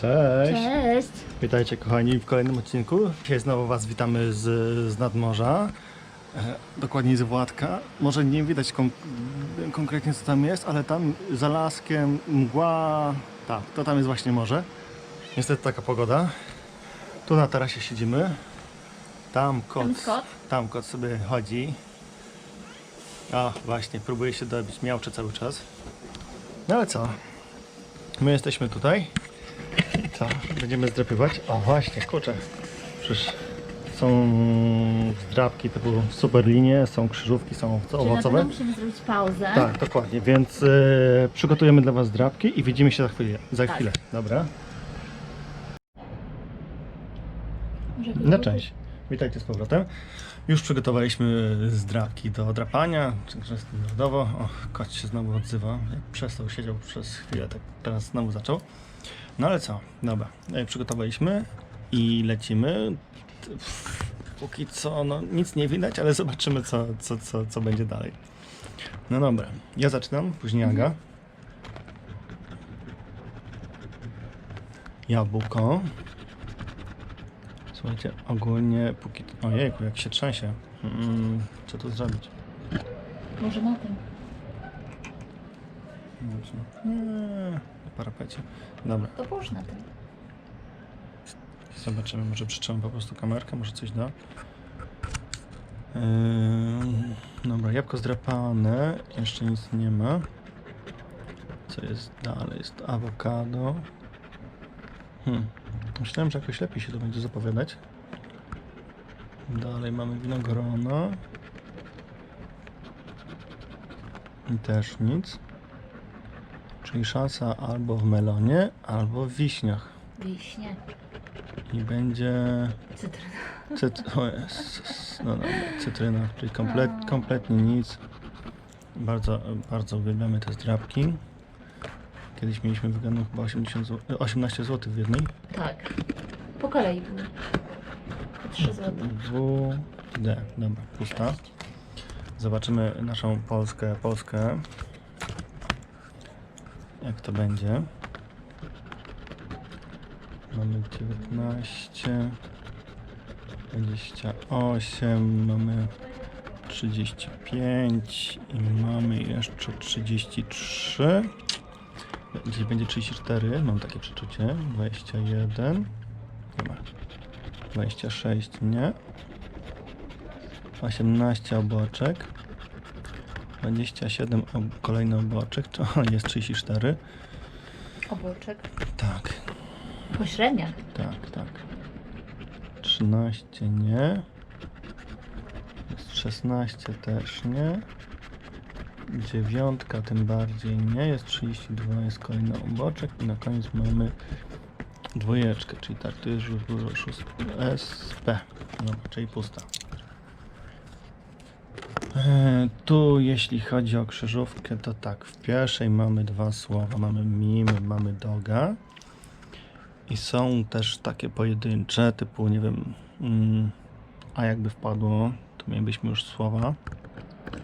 Cześć. Cześć. Witajcie kochani w kolejnym odcinku. Dzisiaj znowu Was witamy z, z nadmorza. E, dokładniej z Władka. Może nie widać kon- konkretnie co tam jest, ale tam za laskiem mgła. Tak, to tam jest właśnie morze. Niestety taka pogoda. Tu na tarasie siedzimy. Tam kot, Tam kot? tam kot sobie chodzi. A właśnie, próbuje się dobić, miałcze cały czas. No ale co? My jesteśmy tutaj. Co? Będziemy zdrapywać? O właśnie, kurczę. Przecież są zdrapki typu super linie, są krzyżówki, są Czyli owocowe. pewno musimy zrobić pauzę. Tak, dokładnie. Więc e, przygotujemy dla Was drapki i widzimy się za chwilę. Za Tak. chwilę. Dobra. No cześć. Witajcie z powrotem. Już przygotowaliśmy zdrapki do drapania. Także standardowo. O, kot się znowu odzywa. Jak przestał, siedział przez chwilę, tak teraz znowu zaczął. No ale co? Dobra. E, Przygotowaliśmy i lecimy. Póki co, no nic nie widać, ale zobaczymy co, co, co, co będzie dalej. No dobra. Ja zaczynam, później Aga. Jabłko. Słuchajcie, ogólnie póki... Ojejku, jak się trzęsie. Mm, co tu zrobić? Może na tym. Nie, na parapecie. Dobra, To połóż na tym. zobaczymy. Może przyczepimy po prostu kamerkę, może coś da. Yy, dobra, jabłko zdrapane. Jeszcze nic nie ma. Co jest dalej? Jest awokado. Hmm. Myślałem, że jakoś lepiej się to będzie zapowiadać. Dalej mamy winogrona. I też nic. Czyli szansa albo w melonie, albo w wiśniach. Wiśnie. I będzie Cytryna. cyt... o Jezus. No dobra, cytryna, czyli komplet, kompletnie nic. Bardzo, bardzo uwielbiamy te zdrabki. Kiedyś mieliśmy wygraną chyba 80 zł, 18 zł w jednej. Tak. Po kolei były. Po 3 zł. W, D, dobra, pusta. Zobaczymy naszą Polskę, Polskę. Jak to będzie. Mamy 19, 28, mamy 35 i mamy jeszcze 33. Gdzieś będzie 34, mam takie przeczucie. 21. Nie ma. 26 nie. 18 oboczek. 27 ob kolejny oboczek, to jest 34. Oboczek. Tak, Pośrednia. tak, tak. 13 nie. Jest 16 też nie. Dziewiątka tym bardziej nie. Jest 32, jest kolejny oboczek. I na koniec mamy dwójeczkę, czyli tak, tu jest już dużo szóstek. SP. Dobra, czyli pusta. E, Tu jeśli chodzi o krzyżówkę, to tak, w pierwszej mamy dwa słowa, mamy mim, mamy doga i są też takie pojedyncze, typu nie wiem, mm, a jakby wpadło, to mielibyśmy już słowa,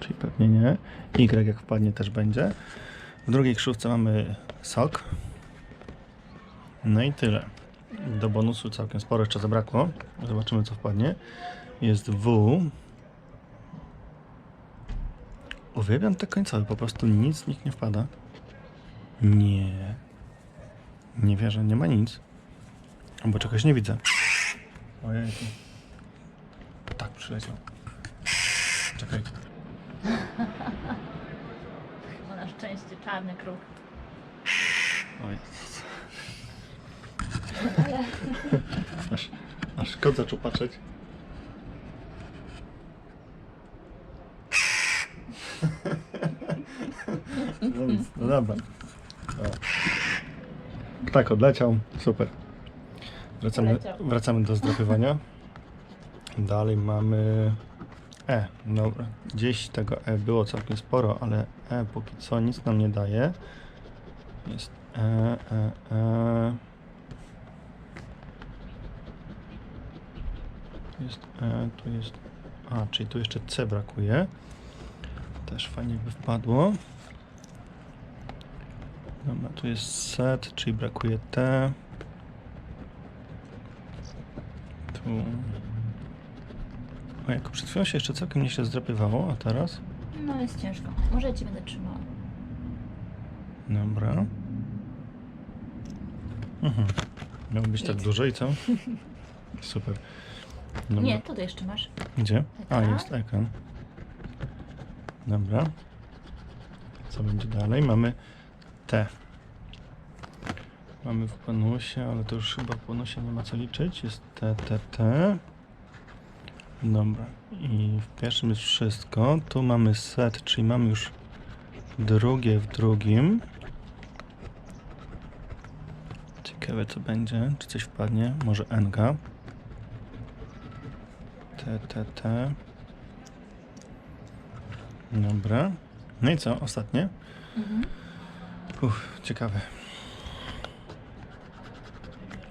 czyli pewnie nie, Y jak wpadnie też będzie. W drugiej krzyżówce mamy sok, no i tyle. Do bonusu całkiem sporo jeszcze zabrakło, zobaczymy co wpadnie. Jest W, Uwielbiam te końcowe, po prostu nic z nich nie wpada. Nie. Nie wierzę, nie ma nic. Bo czegoś nie widzę. Ojej. Tak, przyleciał. Czekajcie. Chyba na szczęście czarny kruk. Oj. Aż, aż kot zaczął patrzeć. No nic, no dobra. O. Tak, odleciał. Super. Wracamy, wracamy do zdrapywania. Dalej mamy E. Dobra. Gdzieś tego E było całkiem sporo, ale E póki co nic nam nie daje. Jest E, E, E. Jest E, tu jest A, czyli tu jeszcze C brakuje. Też fajnie by wpadło. Dobra, tu jest set, czyli brakuje T. U. O, jako przed chwilą się jeszcze całkiem nieźle zdrapywało, a teraz? No jest ciężko. Może ja Cię będę trzymała. Dobra. Mhm. Miało być tak Nic. i co? Super. Dobra. Nie, tutaj jeszcze masz. Gdzie? A, Ekran. jest ekran. Dobra. Co będzie dalej? Mamy T. Mamy w bonusie, ale to już chyba w bonusie nie ma co liczyć. Jest T, T, T. Dobra. I w pierwszym jest wszystko. Tu mamy set, czyli mamy już drugie w drugim. Ciekawe co będzie. Czy coś wpadnie? Może NG. T, T, T. Dobra. No i co? Ostatnie? Mhm. Uff, ciekawe.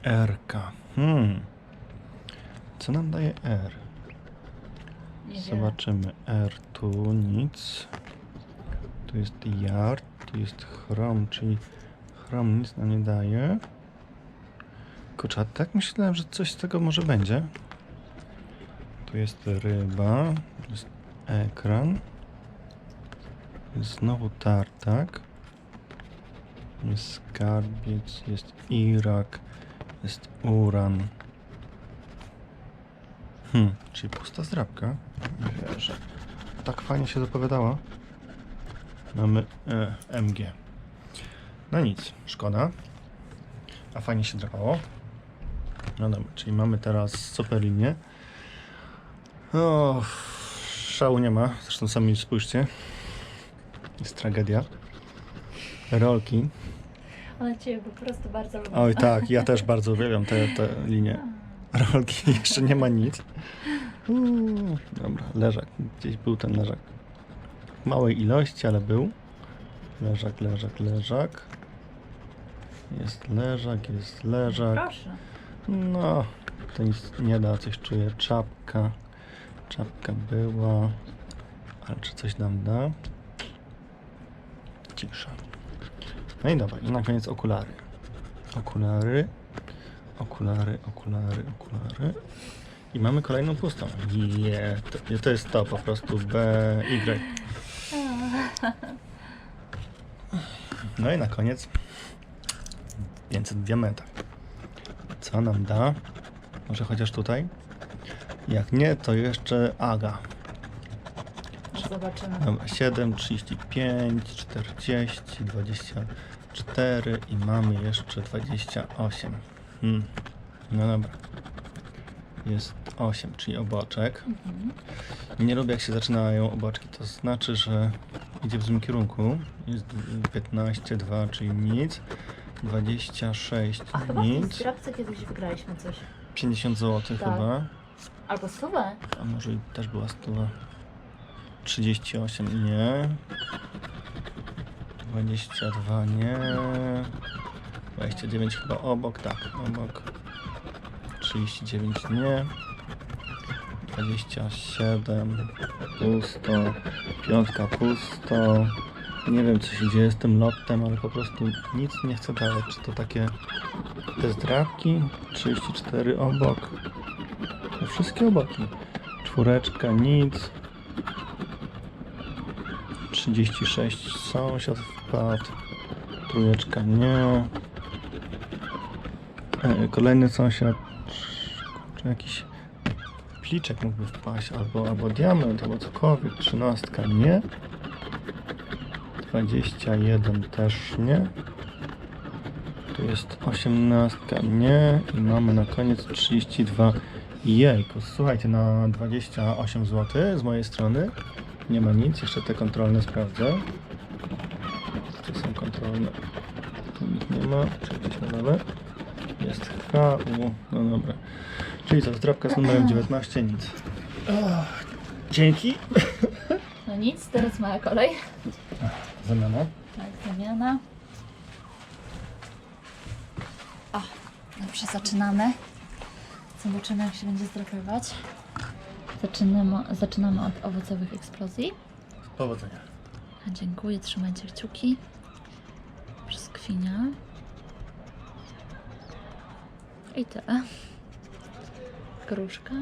RK. Hmm. Co nam daje R? Zobaczymy. R tu nic. Tu jest yard, tu jest chrom, czyli chrom nic nam nie daje. Kurczę, tak myślałem, że coś z tego może będzie. Tu jest ryba, tu jest ekran. Jest znowu tartak. Jest skarbiec, jest Irak, jest uran. Hmm, czyli pusta zdrabka. Wierzę. Tak fajnie się zapowiadała. Mamy e, MG. No nic, szkoda. A fajnie się drapało. No dobra, czyli mamy teraz super linię. O, szału nie ma. Zresztą sami spójrzcie. Jest tragedia. Rolki. One Cię po prostu bardzo lubią. Oj tak, ja też bardzo uwielbiam te, te linie. Rolki, jeszcze nie ma nic. Uuu, dobra, leżak. Gdzieś był ten leżak. W małej ilości, ale był. Leżak, leżak, leżak. Jest leżak, jest leżak. Proszę. No, to nic nie da, coś czuję. Czapka. Czapka była. Ale czy coś nam da? Cisza. No i i na koniec okulary. Okulary. Okulary, okulary, okulary. I mamy kolejną pustą. Je, to, to jest to po prostu. B, Y. No i na koniec 500 w diamentach. Co nam da? Może chociaż tutaj? Jak nie, to jeszcze Aga. Zobaczymy. Dobra, 7, 35, 40, 24 i mamy jeszcze 28. Hmm. No dobra. Jest 8, czyli oboczek. Mhm. Nie lubię jak się zaczynają oboczki, to znaczy, że idzie w złym kierunku. Jest 15, 2, czyli nic. 26, A chyba w tej nic. zdrabce kiedyś wygraliśmy coś. 50 zł Tak. chyba. Albo stówę. A może i też była stuwa. 38 nie. 22 nie. 29 chyba obok, tak, obok. 39 nie. 27 pusto. Piątka pusto. Nie wiem co się dzieje z tym lotem, ale po prostu nic nie chcę dawać. Czy to takie te zdrabki? 34 obok. No wszystkie oboki. Czwóreczka, nic. 36 sąsiad wpadł. Trójeczka nie. E, Kolejny sąsiad. Czy jakiś pliczek mógłby wpaść, albo, albo diament, albo cokolwiek. Trzynastka nie. 21 też nie. Tu jest 18 nie. I mamy na koniec 32 Jejku, słuchajcie, na 28 zł z mojej strony nie ma nic, jeszcze te kontrolne sprawdzę. Tu są kontrolne, tu nic nie ma, czy gdzieś na dole. Jest HU, no dobra. Czyli co, zdrabka z numerem 19, nic. Dzięki. No nic, teraz moja kolej. Zamiana. Tak, zamiana. O, dobrze, zaczynamy. Zobaczymy, jak się będzie zdrapywać. Zaczynamy, zaczynamy od owocowych eksplozji. Powodzenia. Dziękuję, trzymajcie kciuki. Brzoskwinia. I tyle. Gruszka.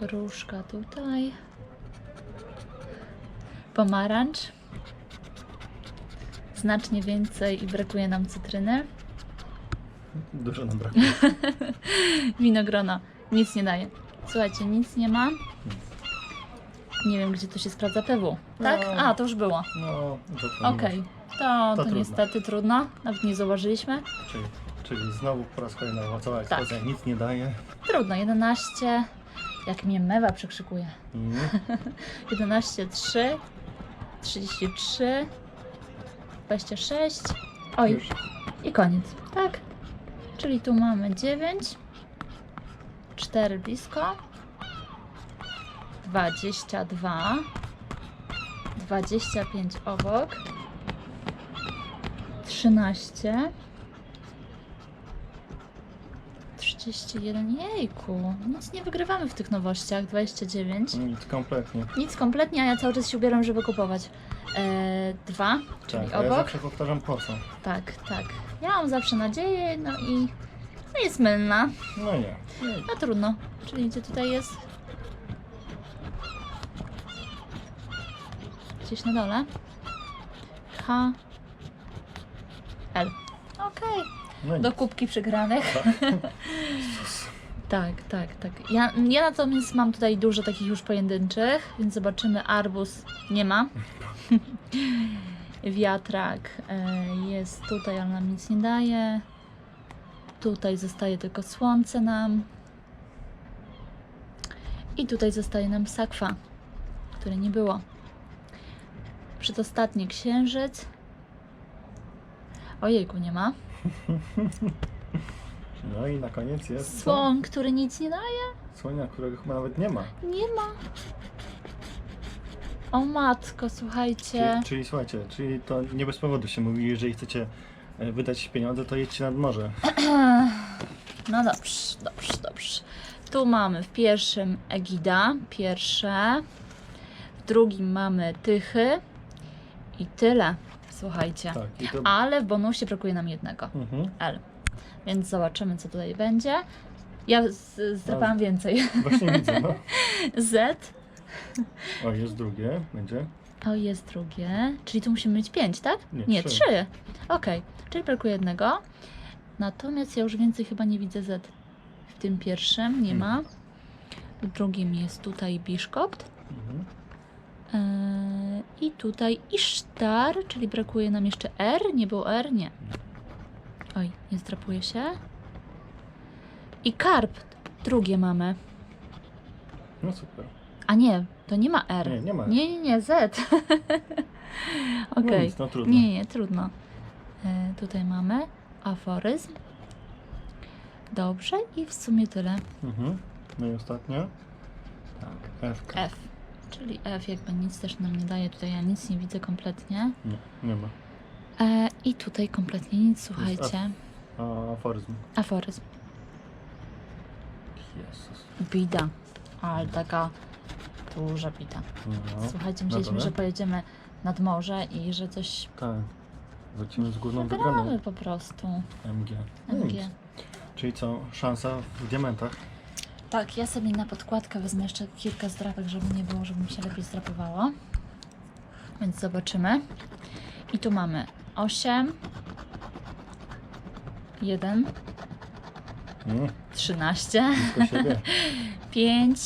Gruszka tutaj. Pomarańcz. Znacznie więcej i brakuje nam cytryny. Dużo nam brakuje. Winogrona. Nic nie daje. Słuchajcie, nic nie ma. Nie wiem, gdzie to się sprawdza PW. Tak? No. A, to już było. No, zapomnę. Okej. To, to, To trudno. niestety trudno. Nawet nie zauważyliśmy. Czyli, czyli znowu po raz kolejny owocowa Tak. eksplozja nic nie daje. Trudno. 11. Jak mnie mewa przekrzykuje. Mm. 11, 3, 33, 26. Oj, Już. i koniec. Tak. Czyli tu mamy 9, 4 blisko, 22, 25 obok, 13, 31. Jejku, nic nie wygrywamy w tych nowościach. 29. Nic kompletnie. Nic kompletnie, a ja cały czas się ubieram, żeby kupować. E, dwa, czyli Tak, a ja obok. zawsze powtarzam po co. Tak, tak. Ja mam zawsze nadzieję, no i no jest mylna. No nie. No trudno. Czyli gdzie tutaj jest? Gdzieś na dole. H. L. Okej. No nic. Do kubki przegranych. Tak. Tak, tak, tak. Ja, ja natomiast mam tutaj dużo takich już pojedynczych, więc zobaczymy. Arbus nie ma. Wiatrak e, jest tutaj, ale nam nic nie daje. Tutaj zostaje tylko słońce nam. I tutaj zostaje nam sakwa, której nie było. Przedostatni księżyc. Ojejku, nie ma. No i na koniec jest? Słoń, który nic nie daje. Słonia, którego chyba nawet nie ma. Nie ma. O matko, słuchajcie. Czyli, czyli słuchajcie, czyli to nie bez powodu się mówi, jeżeli chcecie wydać pieniądze, to jedźcie nad morze. No dobrze, dobrze, dobrze. Tu mamy w pierwszym Egida, pierwsze. W drugim mamy Tychy. I tyle, słuchajcie. Tak, i to... Ale w bonusie brakuje nam jednego. Mhm. L. Więc zobaczymy, co tutaj będzie. Ja zdrapałam więcej. Właśnie widzę, no. Z. O, jest drugie, będzie. O, jest drugie. Czyli tu musimy mieć pięć, tak? Nie, trzy. trzy. Okej, czyli brakuje jednego. Natomiast ja już więcej chyba nie widzę Z w tym pierwszym, nie ma. W drugim jest tutaj Biszkopt. Mhm. Eee, I tutaj Isztar, czyli brakuje nam jeszcze R. Nie było R? Nie. Oj, nie zdrapuje się. I Karp. Drugie mamy. No super. A nie, to nie ma R. Nie, nie ma. Nie, nie, nie, Z. No Okej. nic, no trudno. Nie, nie, trudno. E, tutaj mamy aforyzm. Dobrze i w sumie tyle. Mhm. No i ostatnia. Tak, F. F. Czyli F jakby nic też nam nie daje. Tutaj ja nic nie widzę kompletnie. Nie, nie ma. E, I tutaj kompletnie nic, słuchajcie. A, aforyzm. Aforyzm. Jezus. Bida. Ale taka duża bida. No. Słuchajcie, myśleliśmy, dole? że pojedziemy nad morze i że coś Tak. Wrócimy z główną wygramy wygraną. po prostu. MG. No MG. nic. Czyli co, szansa w diamentach? Tak, ja sobie na podkładkę wezmę jeszcze kilka zdrapek, żeby nie było, żeby mi się lepiej zdrapowało. Więc zobaczymy. I tu mamy 8, 1, Mm, 13, blisko siebie. 5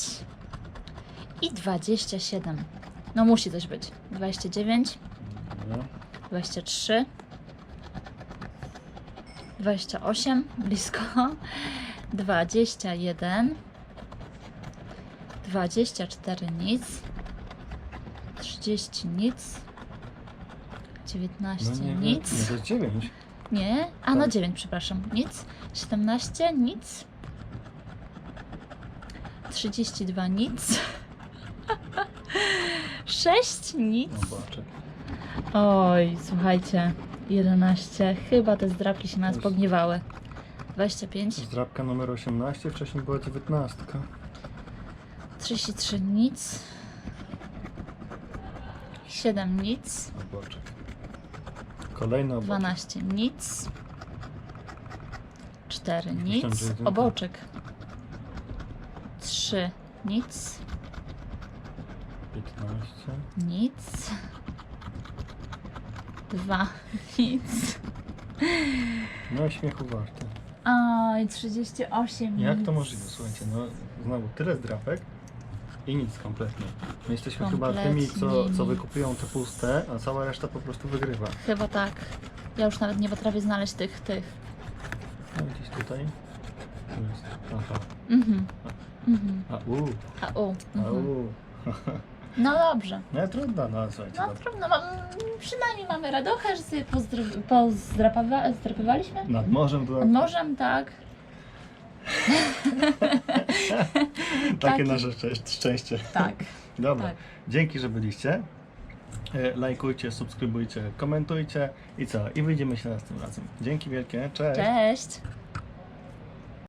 i 27. No musi coś być. 29, No. 23, 28, blisko, 21, 24 nic, 30 nic, 19 No nie, nie, nic, nie, to jest 9. nie, a no Tak. 9 przepraszam, nic, 17 nic, 32 nic, 6 nic, No. Oj, słuchajcie, 11. Chyba te zdrapki się nas pogniewały. 25, Zdrabka numer 18, wcześniej była 19. 33 nic. 7 nic. Boczek. Kolejny obok. 12 nic. Cztery, Myślałem, nic. że jedynka. Oboczek. Trzy, nic. 15. Nic. Dwa, nic. No śmiechu warte. Oj, 38, Jak nic. to możliwe? Słuchajcie, no znowu tyle zdrapek i nic kompletnie. My jesteśmy chyba tymi, co, Kompletnie co nic. wykupują te puste, a cała reszta po prostu wygrywa. Chyba tak. Ja już nawet nie potrafię znaleźć tych, tych. No gdzieś tutaj. Tu jest. Aha. Mhm. Mhm. A u, A u. a Mhm. u. No dobrze. No trudno, no słuchajcie. No dobra. trudno, mam, przynajmniej mamy radochę, że sobie pozdra- pozdrapawa- zdrapywaliśmy. Nad morzem to Nad morzem, tak. takie taki- nasze szczę- szczęście. Tak. Dobra, tak. dzięki, że byliście. E, Lajkujcie, subskrybujcie, komentujcie i co? I wyjdziemy się następnym razem. Dzięki wielkie, cześć! Cześć.